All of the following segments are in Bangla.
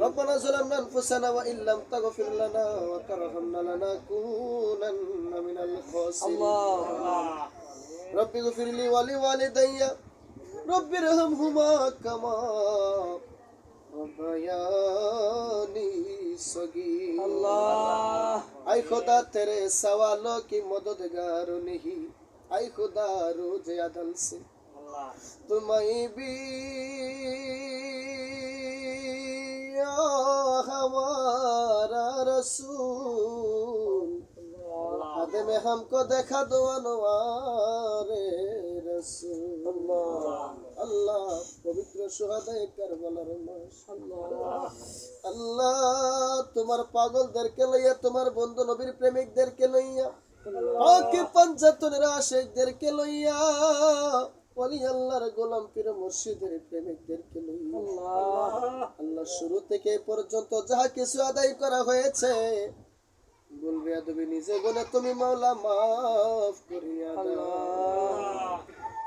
ربنا ظلمنا أنفسنا وإن لم تغفر لنا وترحمنا لنكونن من الخاسرين الله رب اغفر لي ولوالدي رب ارحمهما كما ربياني صغير الله اي خدا تیرے سوالوں کی مددگار نہیں اے خدا روز عدل سے تمہیں بھی हमारा रसूल দেখা में हमको देखा दो अनवारे रसूल अल्लाह पवित्र शहादाए करबलार मास আল্লাহ তোমার পাগলদেরকে লইয়া, তোমার বন্ধু নবীর প্রেমিকদেরকে লইয়া, পাকে পঞ্চাতনের আশেকদেরকে লইয়া, ওলি আল্লাহর গোলাম পীর মুর্শিদের প্রেমিকদেরকে লইয়া। আল্লাহ শুরু থেকে পর্যন্ত যাহা কিছু আদায় করা হয়েছে বলবে তুমি নিজে বলে তুমি মাওলা মাফ করিয়া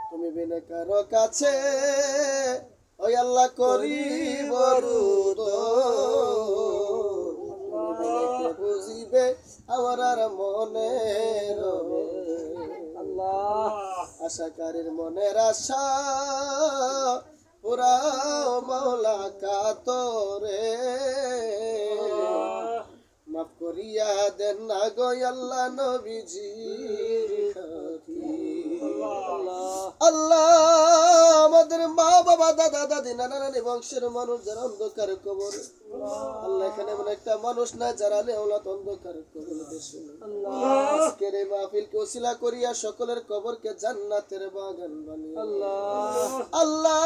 তুমি কারও কাছে ওই আল্লাহ করি বুঝিবে আমার আর মনে আল্লাহ। আশাকারীর মনের আশা পুরা মৌলা কাতরে। মাফ করিয়া দেন না গো আল্লাহ নবীজি আল্লাহ, আমাদের মা বাবা, দাদা, দাদি, নানা, নানি, বংশের মানুষ যারা অন্ধকার কবর। আল্লাহ, এখানে এমন একটা মানুষ না যারা লেওলাত অন্ধকার কবর দেশে আজকের এই মাহফিলকে ওসিলা করিয়া সকলের কবরকে জান্নাতের বাগান বানিয়ে আল্লাহ,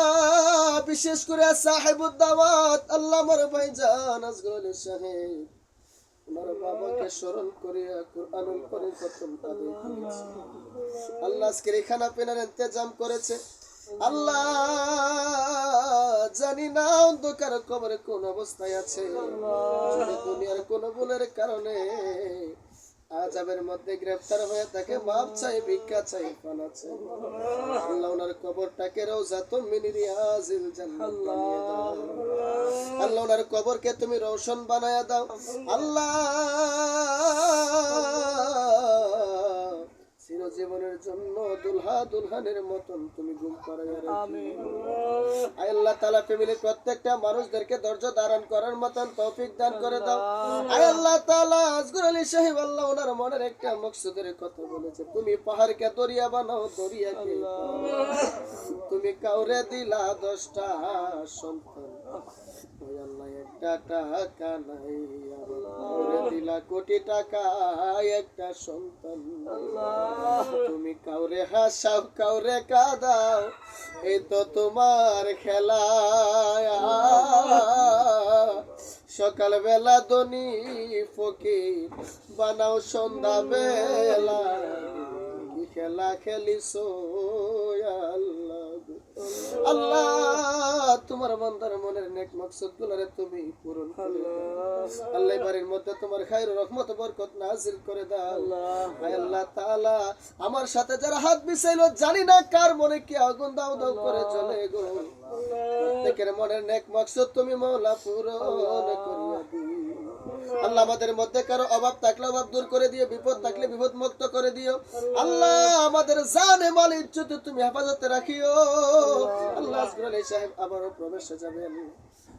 বিশেষ করে সাহেব সাহেবুদ্দাওয়াত, আল্লাহ আমার ভাই জান আজগর সাহেব। আল্লাহ করেছে। আল্লাহ জানি না অন্ধকার কবরে কোন অবস্থায় আছে দুনিয়ার কোন ভুলের কারণে আজাবের মধ্যে গ্রেফতার হয়ে তাকে মাপ চাই, ভিক্ষা চাই, পানা আল্লাহ ওনার কবরটাকে রোজা তুমি রিয়াজিল জান্নাত আল্লাহ ওনার কবরকে তুমি রোশন বানায়া দাও। আল্লাহ! চিরজীবনের জন্য দুলহা দুলহানের মতন তুমি ঘুম আল্লাহ তালা ফ্যামিলির প্রত্যেকটা মানুষদেরকে ধৈর্য ধারণ করার মতন তৌফিক দান করে দাও। আল্লাহ। তালা আজগুর আলী সাহেব আল্লাহ ওনার মনের একটা মকসুদের কথা বলেছে। তুমি পাহাড়কে দরিয়া বানাও দরিয়াকে তুমি কাউরে দিলা দশটা সন্তান। আল্লাহ একটা টাকা নাই কাউরে দিলা কোটি টাকা, একটা সন্তান। তুমি কাউরে হাসাও, কাউরে কাদাও এই তো তোমার খেলা। সকাল বেলা দনি ফকির, বানাও সন্ধ্যা বেলা কি খেলা খেলিস আল্লাহ। আল্লাহ তোমার বান্দার মনের নেক মকসদ গুলারে তুমি পূরণ আল্লাহ। বাড়ির মধ্যে তোমার খাইর রহমত বরকত নাজিল করে দাও। আল্লাহ। তাআলা আমার সাথে যারা হাত মিশাইলো জানি না কার মনে কি আগুন দাও দাও করে চলে গো। প্রত্যেকের মনের নেক মকসদ তুমি মাওলা পূরণ করিয়া দিও। আল্লাহ আমাদের মধ্যে কারও অভাব থাকলে অভাব দূর করে দিও বিপদ থাকলে বিপদ মুক্ত করে দিও। আল্লাহ আমাদের জানে মাল ইজ্জত তুমি হেফাজতে রাখিও। আল্লাহ সাহেব আবারও প্রবেশে যাবেন।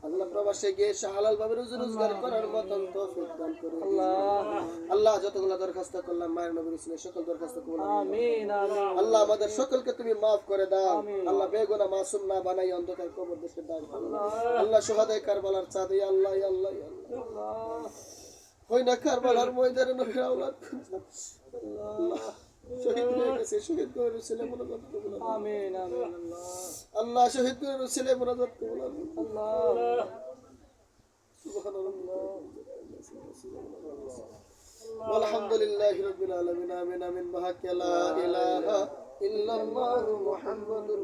আল্লাহ প্রবাসে গিয়ে ভাবে রোজগার করার মতন দান আল্লাহ যতগুলো দরখাস্ত করলাম মায়ের নবীর সকল দরখাস্ত করলাম আল্লাহ আমাদের সকলকে তুমি মাফ করে দাও। আল্লাহ বেগুনা মাসুম না বানাই অন্ধকার কবর দেশে আল্লাহ। শহীদ কারবালার চাঁদ আল্লাহ আল্লাহ আল্লাহ। হয় না কারবালার ময়দানে নবীর আওলাদ আল্লাহ। শহীদ হয়ে করে রসুলের মোনাজাত আমিন আল্লাহ। শহীদ করে রসুলের আল্লাহ। সুবহানাল্লাহ আলহামদুলিল্লাহ রাব্বিল আলামিন আমিন আমিন বাহাকা লা ইলাহা ইল্লাল্লাহু মুহাম্মাদুর